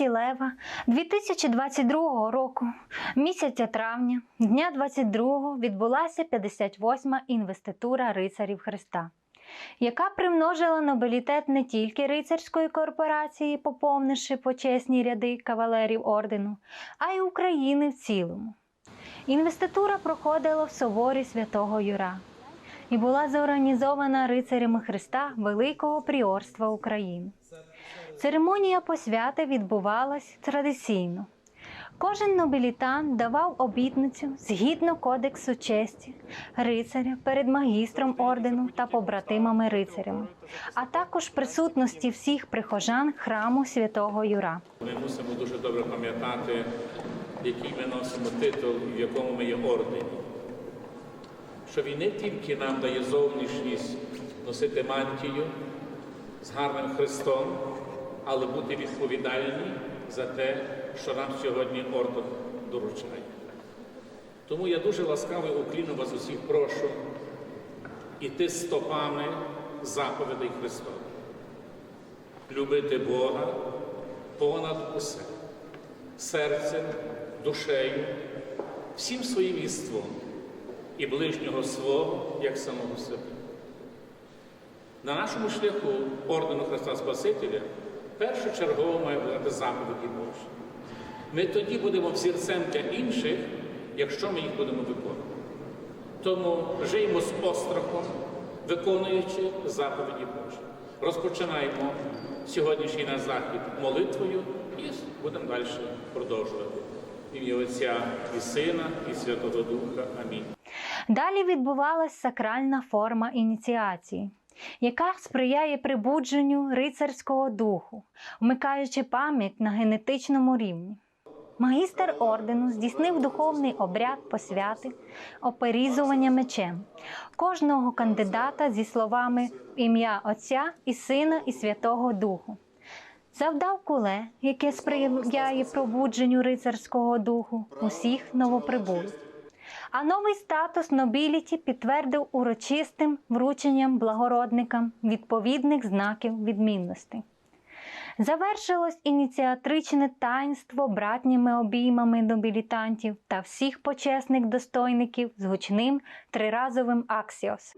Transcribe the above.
Кістілева 2022 року, місяця травня, дня 22 відбулася 58-ма інвеститура рицарів Христа, яка примножила нобелітет не тільки рицарської корпорації, поповнивши почесні ряди кавалерів ордену, а й України в цілому. Інвеститура проходила в соборі святого Юра і була зорганізована рицарями Христа Великого Пріорства України. Церемонія посвяти відбувалась традиційно. Кожен нобілітан давав обітницю згідно кодексу честі рицаря перед магістром ордену та побратимами рицарями, а також присутності всіх прихожан храму святого Юра. Ми мусимо дуже добре пам'ятати, який ми носимо титул в якому ми є ордені. Що він не тільки нам дає зовнішність носити мантію гарним Христом, але бути відповідальні за те, що нам сьогодні орден доручає. Тому я дуже ласкаво і уклінно вас усіх прошу іти стопами заповідей Христових любити Бога понад усе, серцем, душею, всім своїм єством і ближнього свого, як самого себе. На нашому шляху ордену Христа Спасителя першочергово має бути заповіді Божі. Ми тоді будемо взірцем для інших, якщо ми їх будемо виконувати. Тому живемо з острахом, виконуючи заповіді Божі. Розпочинаємо сьогоднішній наш захід молитвою і будемо далі продовжувати. Ім'я Отця і Сина, і Святого Духа. Амінь. Далі відбувалась сакральна форма ініціації, яка сприяє прибудженню рицарського духу, вмикаючи пам'ять на генетичному рівні. Магістр ордену здійснив духовний обряд посвяти оперізування мечем кожного кандидата зі словами ім'я Отця і Сина і Святого Духу. Завдав куле, яке сприяє пробудженню рицарського духу усіх новоприбулих. А новий статус нобіліті підтвердив урочистим врученням благородникам відповідних знаків відмінності. Завершилось ініціатричне таїнство братніми обіймами нобілітантів та всіх почесних достойників з гучним триразовим аксіос.